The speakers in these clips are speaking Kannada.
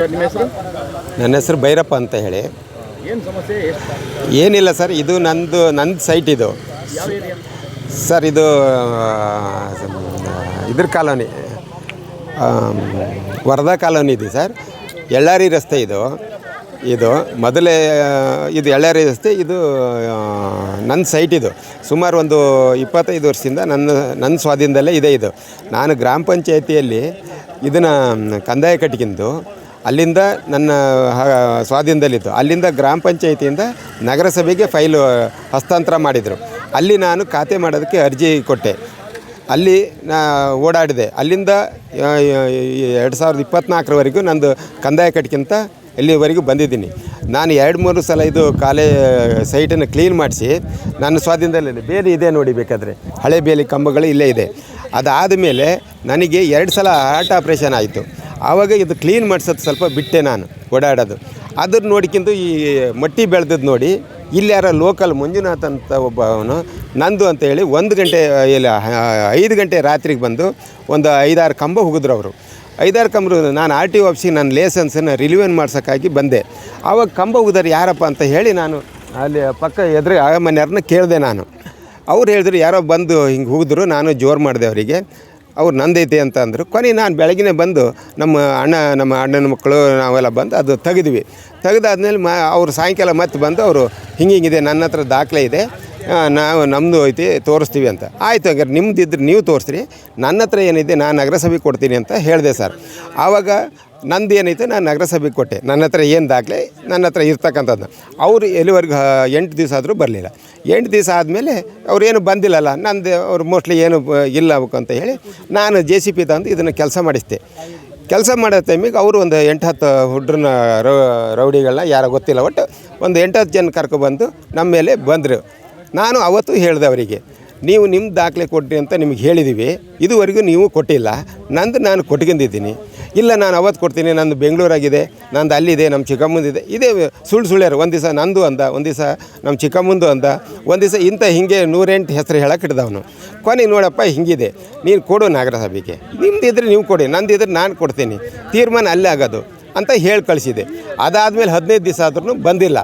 ಸರ್ ನಿಮ್ಮ ಹೆಸರು? ನನ್ನ ಹೆಸರು ಭೈರಪ್ಪ ಅಂತ ಹೇಳಿ. ಏನು ಸಮಸ್ಯೆ? ಎಷ್ಟು ಏನಿಲ್ಲ ಸರ್ ಇದು ನಂದು ನಂದು ಸೈಟ್ ಇದು. ಯಾವ ಏರಿಯಾ ಸರ್ ಇದು ಇದ್ರ ಕಾಲೋನಿ. ವರದಾ ಕಾಲೋನಿ ಇದೆ ಸರ್. ಎಳ್ಳಾರಿ ರಸ್ತೆ ಇದು. ಇದು ಮೊದಲೇ ಇದು ಎಳ್ಳಾರಿ ರಸ್ತೆ ಇದು ನನ್ನ ಸೈಟ್ ಇದು. ಸುಮಾರು ಒಂದು ಇಪ್ಪತ್ತೈದು ವರ್ಷದಿಂದ ನನ್ನ ನನ್ನ ಸ್ವಾಧೀನದಲ್ಲೇ ಇದೆ ಇದು. ನಾನು ಗ್ರಾಮ ಪಂಚಾಯತಿಯಲ್ಲಿ ಇದನ್ನು ಕಂದಾಯ ಕಟ್ಕಿಂದು ಅಲ್ಲಿಂದ ನನ್ನ ಸ್ವಾಧೀನದಲ್ಲಿತ್ತು. ಅಲ್ಲಿಂದ ಗ್ರಾಮ ಪಂಚಾಯಿತಿಯಿಂದ ನಗರಸಭೆಗೆ ಫೈಲು ಹಸ್ತಾಂತರ ಮಾಡಿದರು. ಅಲ್ಲಿ ನಾನು ಖಾತೆ ಮಾಡೋದಕ್ಕೆ ಅರ್ಜಿ ಕೊಟ್ಟೆ. ಅಲ್ಲಿ ನಾ ಓಡಾಡಿದೆ. ಅಲ್ಲಿಂದ ಎರಡು ಸಾವಿರದ ಇಪ್ಪತ್ತ್ನಾಲ್ಕರವರೆಗೂ ನಂದು ಕಂದಾಯ ಕಟ್ಕಿಂತ ಇಲ್ಲಿವರೆಗೂ ಬಂದಿದ್ದೀನಿ. ನಾನು ಎರಡು, ಮೂರು ಸಲ ಇದು ಕಾಲೇ, ಸೈಟನ್ನು ಕ್ಲೀನ್ ಮಾಡಿಸಿ ನನ್ನ ಸ್ವಾಧೀನದಲ್ಲಿ ಬೇಲಿ ಇದೆ ನೋಡಿ ಬೇಕಾದರೆ. ಹಳೆ ಬೇಲಿ ಕಂಬಗಳು ಇಲ್ಲೇ ಇದೆ. ಅದಾದ ಮೇಲೆ ನನಗೆ ಎರಡು ಸಲ ಹಾರ್ಟ್ ಆಪ್ರೇಷನ್ ಆಯಿತು. ಆವಾಗ ಇದು ಕ್ಲೀನ್ ಮಾಡಿಸೋದು ಸ್ವಲ್ಪ ಬಿಟ್ಟೆ ನಾನು ಓಡಾಡೋದು. ಅದ್ರ ನೋಡಿಕಿಂತ ಈ ಮಟ್ಟಿ ಬೆಳೆದದ್ದು ನೋಡಿ, ಇಲ್ಲಿ ಯಾರೋ ಲೋಕಲ್ ಮಂಜುನಾಥ್ ಅಂತ ಒಬ್ಬ ಅವನು ನಂದು ಅಂತ ಹೇಳಿ ಒಂದು ಗಂಟೆ, ಇಲ್ಲ ಐದು ಗಂಟೆ ರಾತ್ರಿಗೆ ಬಂದು ಒಂದು ಐದಾರು ಕಂಬ ಹುಗಿದ್ರು ಅವರು. ಐದಾರು ಕಂಬರು ನಾನು ಆರ್ ಟಿ ಆಫೀಸಿಗೆ ನನ್ನ ಲೈಸೆನ್ಸನ್ನು ರಿಲಿವನ್ ಮಾಡ್ಸೋಕ್ಕಾಗಿ ಬಂದೆ. ಆವಾಗ ಕಂಬ ಹೋಗಿದಾರೆ ಯಾರಪ್ಪ ಅಂತ ಹೇಳಿ ನಾನು ಅಲ್ಲಿ ಪಕ್ಕ ಎದುರು ಆ ಮನೆಯವ್ರನ್ನ ಕೇಳಿದೆ ನಾನು. ಅವ್ರು ಹೇಳಿದ್ರು, ಯಾರೋ ಬಂದು ಹಿಂಗೆ ಹುಗಿದ್ರು, ನಾನು ಜೋರು ಮಾಡಿದೆ ಅವರಿಗೆ. ಅವ್ರು ನಂದೈತೆ ಅಂತ ಅಂದರು. ಕೊನೆ ನಾನು ಬೆಳಗಿನೇ ಬಂದು ನಮ್ಮ ಅಣ್ಣ, ನಮ್ಮ ಅಣ್ಣನ ಮಕ್ಕಳು ನಾವೆಲ್ಲ ಬಂದು ಅದು ತೆಗೆದ್ವಿ. ತೆಗೆದಾದ್ಮೇಲೆ ಮ, ಅವ್ರು ಸಾಯಂಕಾಲ ಮತ್ತೆ ಬಂದು ಅವರು ಹಿಂಗೆ ಹಿಂಗಿದೆ ನನ್ನ ಹತ್ರ ದಾಖಲೆ ಇದೆ ನಾವು ನಮ್ಮದು ಐತಿ, ತೋರಿಸ್ತೀವಿ ಅಂತ. ಆಯಿತು ಹಂಗಾರೆ ನಿಮ್ದು ಇದ್ರೆ ನೀವು ತೋರಿಸ್ರಿ, ನನ್ನ ಹತ್ರ ಏನಿದೆ, ನಾನು ನಗರಸಭೆ ಕೊಡ್ತೀನಿ ಅಂತ ಹೇಳಿದೆ ಸರ್. ಆವಾಗ ನಂದು ಏನೈತೆ, ನಾನು ನಗರಸಭೆಗೆ ಕೊಟ್ಟೆ. ನನ್ನ ಹತ್ರ ಏನು ದಾಖಲೆ, ನನ್ನ ಹತ್ರ ಇರ್ತಕ್ಕಂಥದ್ದು. ಅವರು ಎಲ್ಲಿವರೆಗೂ ಎಂಟು ದಿವಸ ಆದರೂ ಬರಲಿಲ್ಲ. ಎಂಟು ದಿವಸ ಆದಮೇಲೆ ಅವ್ರೇನು ಬಂದಿಲ್ಲಲ್ಲ, ನಂದು ಅವ್ರು ಮೋಸ್ಟ್ಲಿ ಏನು ಇಲ್ಲ ಅಂತ ಹೇಳಿ ನಾನು ಜೆ ಸಿ ಪಿ ತಂದು ಇದನ್ನು ಕೆಲಸ ಮಾಡಿಸ್ದೆ. ಕೆಲಸ ಮಾಡೋ ಟೈಮಿಗೆ ಅವರು ಒಂದು ಎಂಟು ಹತ್ತು ಹುಡ್ರನ್ನ ರೌಡಿಗಳನ್ನ ಯಾರೋ ಗೊತ್ತಿಲ್ಲ, ಒಟ್ಟು ಒಂದು ಎಂಟು ಹತ್ತು ಜನ ಕರ್ಕೊಬಂದು ನಮ್ಮ ಮೇಲೆ ಬಂದರು. ನಾನು ಅವತ್ತು ಹೇಳಿದೆ ಅವರಿಗೆ, ನೀವು ನಿಮ್ಮ ದಾಖಲೆ ಕೊಡ್ರಿ ಅಂತ ನಿಮಗೆ ಹೇಳಿದ್ದೀವಿ ಇದುವರೆಗೂ ನೀವು ಕೊಟ್ಟಿಲ್ಲ, ನಂದು ನಾನು ಕೊಟ್ಕೊಂಡಿದ್ದೀನಿ. ಇಲ್ಲ, ನಾನು ಅವತ್ತು ಕೊಡ್ತೀನಿ, ನಂದು ಬೆಂಗಳೂರಾಗಿದೆ, ನಂದು ಅಲ್ಲಿದೆ ನಮ್ಮ ಚಿಕ್ಕಮ್ಮಂದಿದೆ. ಇದೇ ಸುಳ್ಳು ಸುಳ್ಳ್ಯಾರು ಒಂದು ದಿವಸ ನಂದು ಅಂದ, ಒಂದು ದಿವಸ ನಮ್ಮ ಚಿಕ್ಕಮ್ಮಂದು ಅಂದ, ಒಂದು ದಿವಸ ಇಂಥ ಹಿಂಗೆ ನೂರೆಂಟು ಹೆಸರು ಹೇಳಕ್ಕೆ ಹಿಡ್ದವನು ಕೊನೆಗೆ ನೋಡಪ್ಪ, ಹಿಂಗಿದೆ. ನೀನು ಕೊಡು ನಾಗರಸಭೆಗೆ ನಿಮ್ಮದಿದ್ರೆ ನೀವು ಕೊಡಿ, ನಂದಿದ್ರೆ ನಾನು ಕೊಡ್ತೀನಿ. ತೀರ್ಮಾನ ಅಲ್ಲೇ ಆಗೋದು ಅಂತ ಹೇಳಿ ಕಳಿಸಿದೆ. ಅದಾದಮೇಲೆ ಹದಿನೈದು ದಿವಸ ಆದ್ರೂ ಬಂದಿಲ್ಲ.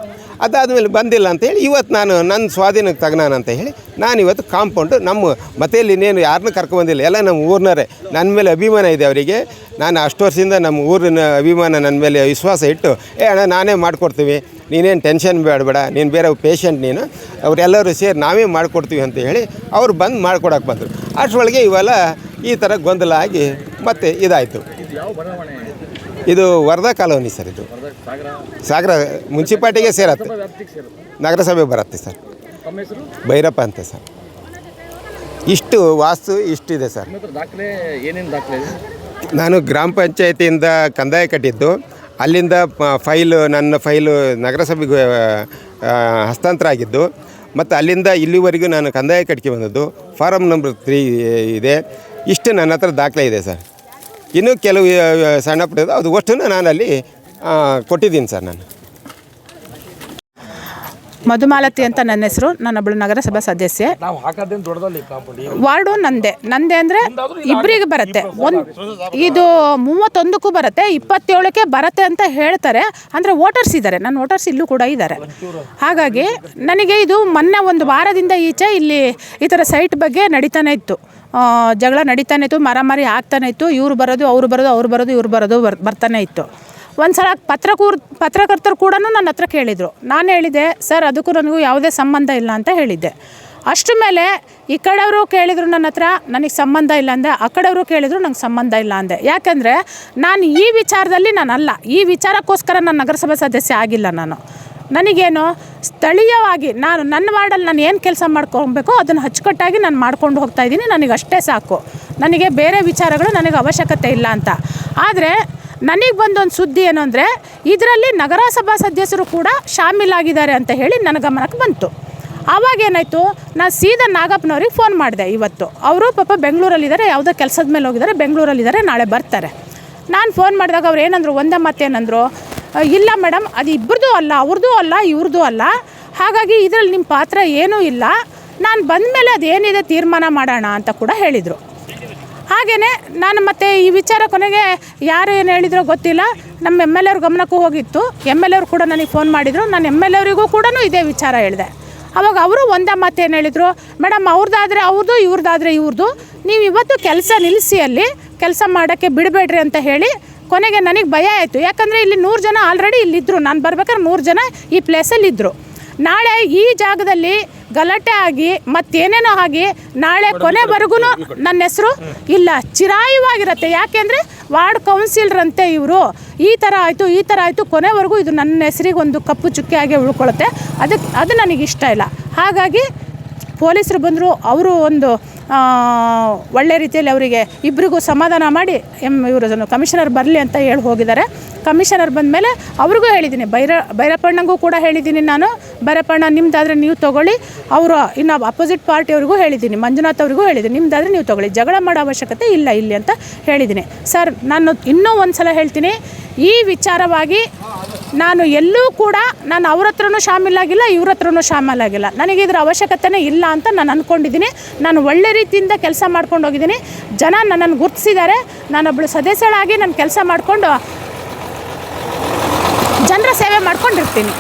ಅದಾದಮೇಲೆ ಬಂದಿಲ್ಲ ಅಂತೇಳಿ ಇವತ್ತು ನಾನು ನನ್ನ ಸ್ವಾಧೀನಕ್ಕೆ ತಗನಾನ ಅಂತ ಹೇಳಿ ನಾನು ಇವತ್ತು ಕಾಂಪೌಂಡು ನಮ್ಮ ಮತೆಯಲ್ಲಿ ಇನ್ನೇನು ಯಾರನ್ನೂ ಕರ್ಕೊಂಬಂದಿಲ್ಲ ಎಲ್ಲ ನಮ್ಮ ಊರಿನವರೇ. ನನ್ನ ಮೇಲೆ ಅಭಿಮಾನ ಇದೆ ಅವರಿಗೆ. ನಾನು ಅಷ್ಟು ವರ್ಷದಿಂದ ನಮ್ಮ ಊರಿನ ಅಭಿಮಾನ ನನ್ನ ಮೇಲೆ ವಿಶ್ವಾಸ ಇಟ್ಟು, ಏ ಅಣ್ಣ, ನಾನೇ ಮಾಡಿಕೊಡ್ತೀವಿ. ನೀನೇನು ಟೆನ್ಷನ್ ಬೇಡಬೇಡ. ನೀನು ಬೇರೆ ಪೇಷಂಟ್ ನೀನು. ಅವರೆಲ್ಲರೂ ಸೇರಿ ನಾವೇ ಮಾಡಿಕೊಡ್ತೀವಿ ಅಂತ ಹೇಳಿ ಅವ್ರು ಬಂದು ಮಾಡ್ಕೊಡೋಕೆ ಬಂದರು. ಅಷ್ಟರೊಳಗೆ ಇವೆಲ್ಲ ಈ ಥರ ಗೊಂದಲ ಆಗಿ ಮತ್ತೆ ಇದಾಯಿತು. ಇದು ವರ್ಧಾ ವರದಾ ಕಾಲೋನಿ ಸರ್ ಇದು. ಸಾಗರ ಮುನ್ಸಿಪಾಲ್ಟಿಗೆ ಸೇರತ್ತೆ. ನಗರಸಭೆ ಬರುತ್ತೆ ಸರ್. ಭೈರಪ್ಪ ಅಂತ ಸರ್. ಇಷ್ಟು ವಾಸ್ತು ಇಷ್ಟಿದೆ ಸರ್. ನಾನು ಗ್ರಾಮ ಪಂಚಾಯತಿಯಿಂದ ಕಂದಾಯ ಕಟ್ಟಿದ್ದು. ಅಲ್ಲಿಂದ ಫೈಲು ನನ್ನ ಫೈಲು ನಗರಸಭೆಗೆ ಹಸ್ತಾಂತರ ಆಗಿದ್ದು. ಮತ್ತು ಅಲ್ಲಿಂದ ಇಲ್ಲಿವರೆಗೂ ನಾನು ಕಂದಾಯ ಕಟ್ಕೆ ಬಂದದ್ದು. ಫಾರಮ್ ನಂಬರ್ ತ್ರೀ ಇದೆ. ಇಷ್ಟು ನನ್ನ ಹತ್ರ ದಾಖಲೆ ಇದೆ ಸರ್. ಇನ್ನೂ ಕೆಲವು ಸಣ್ಣ ಪುಟ್ಟ ಅದು ಅಷ್ಟನ್ನು ನಾನು ಅಲ್ಲಿ ಕೊಟ್ಟಿದ್ದೀನಿ ಸರ್ ನಾನು. ಮಧುಮಾಲತಿ ಅಂತ ನನ್ನ ಹೆಸರು. ನಾನೊಬ್ಬಳು ನಗರಸಭಾ ಸದಸ್ಯೆ. ವಾರ್ಡು ನಂದೆ. ನಂದೆ ಅಂದರೆ ಇಬ್ಬರಿಗೆ ಬರುತ್ತೆ. ಒಂದು ಇದು ಮೂವತ್ತೊಂದಕ್ಕೂ ಬರುತ್ತೆ ಇಪ್ಪತ್ತೇಳಕ್ಕೆ ಬರುತ್ತೆ ಅಂತ ಹೇಳ್ತಾರೆ. ಅಂದರೆ ವೋಟರ್ಸ್ ಇದ್ದಾರೆ. ನನ್ನ ವೋಟರ್ಸ್ ಇಲ್ಲೂ ಕೂಡ ಇದ್ದಾರೆ. ಹಾಗಾಗಿ ನನಗೆ ಇದು ಮೊನ್ನೆ ಒಂದು ವಾರದಿಂದ ಈಚೆ ಇಲ್ಲಿ ಈ ಥರ ಸೈಟ್ ಬಗ್ಗೆ ನಡೀತಾನೆ ಇತ್ತು. ಜಗಳ ನಡೀತಾನೆ ಇತ್ತು, ಮಾರಾಮಾರಿ ಆಗ್ತಾನೆ ಇತ್ತು, ಇವ್ರು ಬರೋದು, ಅವ್ರು ಬರೋದು ಅವ್ರು ಬರೋದು, ಇವ್ರು ಬರೋದು ಬರ್, ಬರ್ತಾನೆ ಇತ್ತು. ಒಂದು ಸಲ ಪತ್ರಕೂರ್ ಪತ್ರಕರ್ತರು ಕೂಡ ನನ್ನ ಹತ್ರ ಕೇಳಿದರು. ನಾನು ಹೇಳಿದೆ, ಸರ್, ಅದಕ್ಕೂ ನನಗೂ ಯಾವುದೇ ಸಂಬಂಧ ಇಲ್ಲ ಅಂತ ಹೇಳಿದ್ದೆ. ಅಷ್ಟು ಮೇಲೆ ಈ ಕಡೆಯವರು ಕೇಳಿದರು ನನ್ನ ಹತ್ರ, ನನಗೆ ಸಂಬಂಧ ಇಲ್ಲ ಅಂದೆ. ಆ ಕಡೆಯವರು ಕೇಳಿದರು, ನಂಗೆ ಸಂಬಂಧ ಇಲ್ಲ ಅಂದೆ. ಯಾಕೆಂದರೆ ನಾನು ಈ ವಿಚಾರದಲ್ಲಿ ನಾನು ಅಲ್ಲ ಈ ವಿಚಾರಕ್ಕೋಸ್ಕರ ನಾನು ನಗರಸಭೆ ಸದಸ್ಯ ಆಗಿಲ್ಲ ನಾನು. ನನಗೇನು ಸ್ಥಳೀಯವಾಗಿ ನಾನು ನನ್ನ ವಾರ್ಡಲ್ಲಿ ನಾನು ಏನು ಕೆಲಸ ಮಾಡ್ಕೊಬೇಕು ಅದನ್ನು ಅಚ್ಚುಕಟ್ಟಾಗಿ ನಾನು ಮಾಡ್ಕೊಂಡು ಹೋಗ್ತಾ ಇದ್ದೀನಿ. ನನಗೆ ಅಷ್ಟೇ ಸಾಕು. ನನಗೆ ಬೇರೆ ವಿಚಾರಗಳು ನನಗೆ ಅವಶ್ಯಕತೆ ಇಲ್ಲ ಅಂತ. ಆದರೆ ನನಗೆ ಬಂದೊಂದು ಸುದ್ದಿ ಏನು ಅಂದರೆ ಇದರಲ್ಲಿ ನಗರಸಭಾ ಸದಸ್ಯರು ಕೂಡ ಶಾಮೀಲಾಗಿದ್ದಾರೆ ಅಂತ ಹೇಳಿ ನನ್ನ ಗಮನಕ್ಕೆ ಬಂತು. ಆವಾಗ ಏನಾಯಿತು ನಾನು ಸೀದಾ ನಾಗಪ್ಪನವ್ರಿಗೆ ಫೋನ್ ಮಾಡಿದೆ ಇವತ್ತು. ಅವರು ಪಾಪ ಬೆಂಗಳೂರಲ್ಲಿದ್ದಾರೆ ಯಾವುದೋ ಕೆಲಸದ ಮೇಲೆ ಹೋಗಿದ್ದಾರೆ ಬೆಂಗಳೂರಲ್ಲಿದ್ದಾರೆ ನಾಳೆ ಬರ್ತಾರೆ. ನಾನು ಫೋನ್ ಮಾಡಿದಾಗ ಅವ್ರು ಏನಂದರು ಒಂದೇ ಮತ್ತೇನಂದರು "ಅ, ಇಲ್ಲ ಮೇಡಮ್, ಅದು ಇಬ್ಬರದ್ದು ಅಲ್ಲ, ಅವ್ರದ್ದು ಅಲ್ಲ, ಇವ್ರದ್ದು ಅಲ್ಲ. ಹಾಗಾಗಿ ಇದರಲ್ಲಿ ನಿಮ್ಮ ಪಾತ್ರ ಏನೂ ಇಲ್ಲ. ನಾನು ಬಂದ ಮೇಲೆ ಅದೇನಿದೆ ತೀರ್ಮಾನ ಮಾಡೋಣ ಅಂತ ಕೂಡ ಹೇಳಿದರು. ಹಾಗೆಯೇ ನಾನು ಮತ್ತೆ ಈ ವಿಚಾರ ಕೊನೆಗೆ ಯಾರು ಏನು ಹೇಳಿದ್ರೋ ಗೊತ್ತಿಲ್ಲ. ನಮ್ಮ ಎಂ ಎಲ್ ಎವ್ರ ಗಮನಕ್ಕೂ ಹೋಗಿತ್ತು. ಎಂ ಎಲ್ ಎವ್ರು ಕೂಡ ನನಗೆ ಫೋನ್ ಮಾಡಿದರು. ನಾನು ಎಂ ಎಲ್ ಎವ್ರಿಗೂ ಕೂಡ ಇದೇ ವಿಚಾರ ಹೇಳಿದೆ. ಅವಾಗ ಅವರು ಒಂದೇ ಮಾತು ಏನು ಹೇಳಿದರು? ಮೇಡಮ್ ಅವ್ರದ್ದಾದರೆ ಅವ್ರದ್ದು ಇವ್ರದ್ದಾದರೆ ಇವ್ರದ್ದು ನೀವು ಇವತ್ತು ಕೆಲಸ ನಿಲ್ಲಿಸಿ ಅಲ್ಲಿ, ಕೆಲಸ ಮಾಡೋಕ್ಕೆ ಬಿಡಬೇಡ್ರಿ ಅಂತ ಹೇಳಿ ಕೊನೆಗೆ ನನಗೆ ಭಯ ಆಯಿತು. ಯಾಕಂದರೆ ಇಲ್ಲಿ ನೂರು ಜನ ಆಲ್ರೆಡಿ ಇಲ್ಲಿದ್ದರು ನಾನು ಬರ್ಬೇಕಾದ್ರೆ ನೂರು ಜನ ಈ ಪ್ಲೇಸಲ್ಲಿ ಇದ್ದರು ನಾಳೆ ಈ ಜಾಗದಲ್ಲಿ ಗಲಾಟೆ ಆಗಿ ಮತ್ತೇನೇನೋ ಆಗಿ ನಾಳೆ ಕೊನೆವರೆಗೂ ನನ್ನ ಹೆಸರು ಇಲ್ಲ. ಚಿರಾಯುವಾಗಿರುತ್ತೆ. ಯಾಕೆಂದರೆ ವಾರ್ಡ್ ಕೌನ್ಸಿಲ್ರಂತೆ ಇವರು. ಈ ಥರ ಆಯಿತು ಈ ಥರ ಆಯಿತು. ಕೊನೆವರೆಗೂ ಇದು ನನ್ನ ಹೆಸರಿಗೆ ಒಂದು ಕಪ್ಪು ಚುಕ್ಕಿಯಾಗಿ ಆಗಿ ಉಳ್ಕೊಳ್ಳುತ್ತೆ ಅದಕ್ಕೆ ಅದು ನನಗೆ ಇಷ್ಟ ಇಲ್ಲ. ಹಾಗಾಗಿ ಪೊಲೀಸರು ಬಂದರು ಅವರು ಒಂದು ಒಳ್ಳೆ ರೀತಿಯಲ್ಲಿ ಅವರಿಗೆ ಇಬ್ಬರಿಗೂ ಸಮಾಧಾನ ಮಾಡಿ ಎಂ ಇವರು ಕಮಿಷನರ್ ಬರಲಿ ಅಂತ ಹೇಳಿ ಹೋಗಿದ್ದಾರೆ. ಕಮಿಷನರ್ ಬಂದಮೇಲೆ ಅವ್ರಿಗೂ ಹೇಳಿದ್ದೀನಿ, ಬೈರ ಭೈರಪ್ಪಣ್ಣಂಗೂ ಕೂಡ ಹೇಳಿದ್ದೀನಿ ನಾನು. ಭೈರಪ್ಪಣ್ಣ ನಿಮ್ಮದಾದರೆ ನೀವು ತೊಗೊಳ್ಳಿ. ಅವರು, ಇನ್ನು ಅಪೋಸಿಟ್ ಪಾರ್ಟಿಯವ್ರಿಗೂ ಹೇಳಿದ್ದೀನಿ, ಮಂಜುನಾಥ್ ಅವರಿಗೂ ಹೇಳಿದ್ದೀನಿ ನಿಮ್ಮದಾದರೆ ನೀವು ತೊಗೊಳ್ಳಿ. ಜಗಳ ಮಾಡೋ ಅವಶ್ಯಕತೆ ಇಲ್ಲ ಇಲ್ಲಿ ಅಂತ ಹೇಳಿದ್ದೀನಿ. ಸರ್, ನಾನು ಇನ್ನೂ ಒಂದು ಸಲ ಹೇಳ್ತೀನಿ, ಈ ವಿಚಾರವಾಗಿ ನಾನು ಎಲ್ಲೂ ಕೂಡ ನಾನು ಅವ್ರ ಹತ್ರನೂ ಶಾಮೀಲಾಗಿಲ್ಲ ಇವ್ರ ಹತ್ರನೂ ಶಾಮೀಲಾಗಿಲ್ಲ ನನಗೆ ಇದರ ಅವಶ್ಯಕತೆನೇ ಇಲ್ಲ ಅಂತ ನಾನು ಅಂದ್ಕೊಂಡಿದ್ದೀನಿ ನಾನು ಒಳ್ಳೆ ರೀತಿಯಿಂದ ಕೆಲಸ ಮಾಡ್ಕೊಂಡು ಹೋಗಿದ್ದೀನಿ. ಜನ ನನ್ನನ್ನು ಗುರುತಿಸಿದ್ದಾರೆ. ನಾನೊಬ್ಬಳು ಸದಸ್ಯಳಾಗಿ ನಾನು ಕೆಲಸ ಮಾಡಿಕೊಂಡು ಜನರ ಸೇವೆ ಮಾಡ್ಕೊಂಡಿರ್ತೀನಿ.